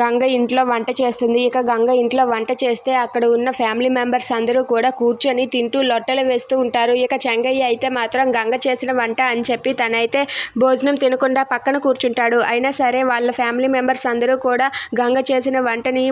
గంగ ఇంట్లో వంట చేస్తుంది. ఇక గంగ ఇంట్లో వంట చేస్తే అక్కడ ఉన్న ఫ్యామిలీ మెంబర్స్ అందరూ కూడా కూర్చొని తింటూ లొట్టలు వేస్తూ ఉంటారు. ఇక చెంగయ్య అయితే మాత్రం గంగ చేసిన వంట అని చెప్పి తనైతే భోజనం తినకుండా పక్కన కూర్చుంటాడు. అయినా సరే వాళ్ళ ఫ్యామిలీ మెంబర్స్ అందరూ కూడా గంగ చేసిన వంటని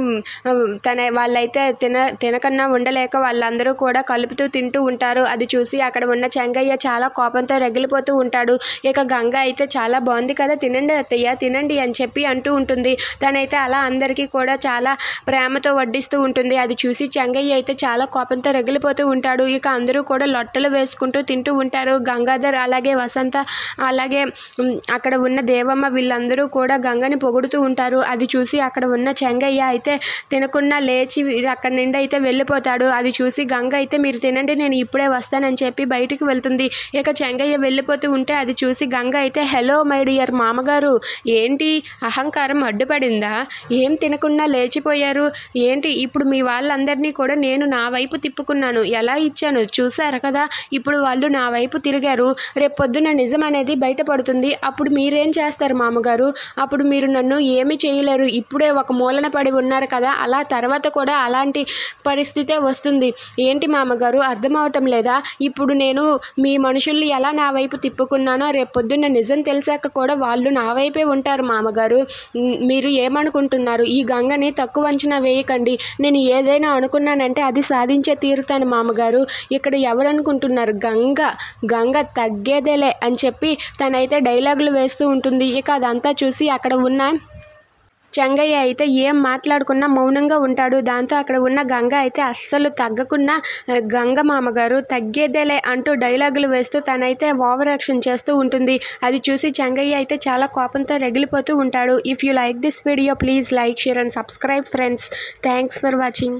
తన వాళ్ళైతే తిన తినకన్నా ఉండలేక వాళ్ళందరూ కూడా కలుపుతూ తింటూ ఉంటారు. అది చూసి అక్కడ ఉన్న చెంగయ్య చాలా కోపంతో రగిలిపోతూ ఉంటాడు. ఇక గంగ అయితే చాలా బాగుంది కదా తినండి అత్తయ్య తినండి అని చెప్పి అంటూ ఉంటుంది. తనైతే అలా అందరికీ కూడా చాలా ప్రేమతో వడ్డిస్తూ ఉంటుంది. అది చూసి చెంగయ్య అయితే చాలా కోపంతో రగిలిపోతూ ఉంటాడు. ఇక అందరూ కూడా లొట్టలు వేసుకుంటూ తింటూ ఉంటారు. గంగాధర్ అలాగే వసంత అలాగే అక్కడ ఉన్న దేవమ్మ వీళ్ళందరూ కూడా గంగని పొగుడుతూ ఉంటారు. అది చూసి అక్కడ ఉన్న చెంగయ్య అయితే తినకుండా లేచి అక్కడ నుండి అయితే వెళ్ళిపోతాడు. అది చూసి గంగ అయితే మీరు తినండి నేను ఇప్పుడే వస్తానని చెప్పి బయటికి వెళ్తుంది. ఇక చెంగయ్య వెళ్ళిపోతూ ఉంటే అది చూసి గంగ అయితే హలో మై డియర్ మామగారు ఏంటి అహంకారం అడ్డుపడిందా? ఏం తినకుండా లేచిపోయారు? ఏంటి ఇప్పుడు మీ వాళ్ళందరినీ కూడా నేను నా వైపు తిప్పుకున్నాను. ఎలా ఇచ్చాను? చూశారు కదా ఇప్పుడు వాళ్ళు నా వైపు తిరిగారు. రేపొద్దున నిజం అనేది బయటపడుతుంది. అప్పుడు మీరేం చేస్తారు మామగారు? అప్పుడు మీరు నన్ను ఏమి చేయలేరు. ఇప్పుడే ఒక మూలన పడి ఉన్నారు కదా అలా తర్వాత కూడా అలాంటి పరిస్థితే వస్తుంది. ఏంటి మామగారు అర్థం లేదా? ఇప్పుడు నేను మీ మనుషుల్ని ఎలా నా వైపు తిప్పుకున్నానో రేపొద్దున పొద్దున్న నిజం తెలిసాక కూడా వాళ్ళు నా వైపే ఉంటారు మామగారు. మీరు ఏమనుకుంటున్నారు? ఈ గంగని తక్కువ అంచనా వేయకండి. నేను ఏదైనా అనుకున్నానంటే అది సాధించే తీరుతాను మామగారు. ఇక్కడ ఎవరనుకుంటున్నారు? గంగ గంగ తగ్గేదేలే అని చెప్పి తనైతే డైలాగులు వేస్తూ ఉంటుంది. ఇక అదంతా చూసి అక్కడ ఉన్న చెంగయ్య అయితే ఏం మాట్లాడకుండా మౌనంగా ఉంటాడు. దాంతో అక్కడ ఉన్న గంగ అయితే అస్సలు తగ్గకుండా "ఆ, గంగ మామగారు తగ్గేదేలే అంటూ డైలాగులు వేస్తూ తనైతే ఓవర్ యాక్షన్ చేస్తూ ఉంటుంది. అది చూసి చెంగయ్య అయితే చాలా కోపంతో రగిలిపోతూ ఉంటాడు. If you like this video please like share and subscribe friends. Thanks for watching.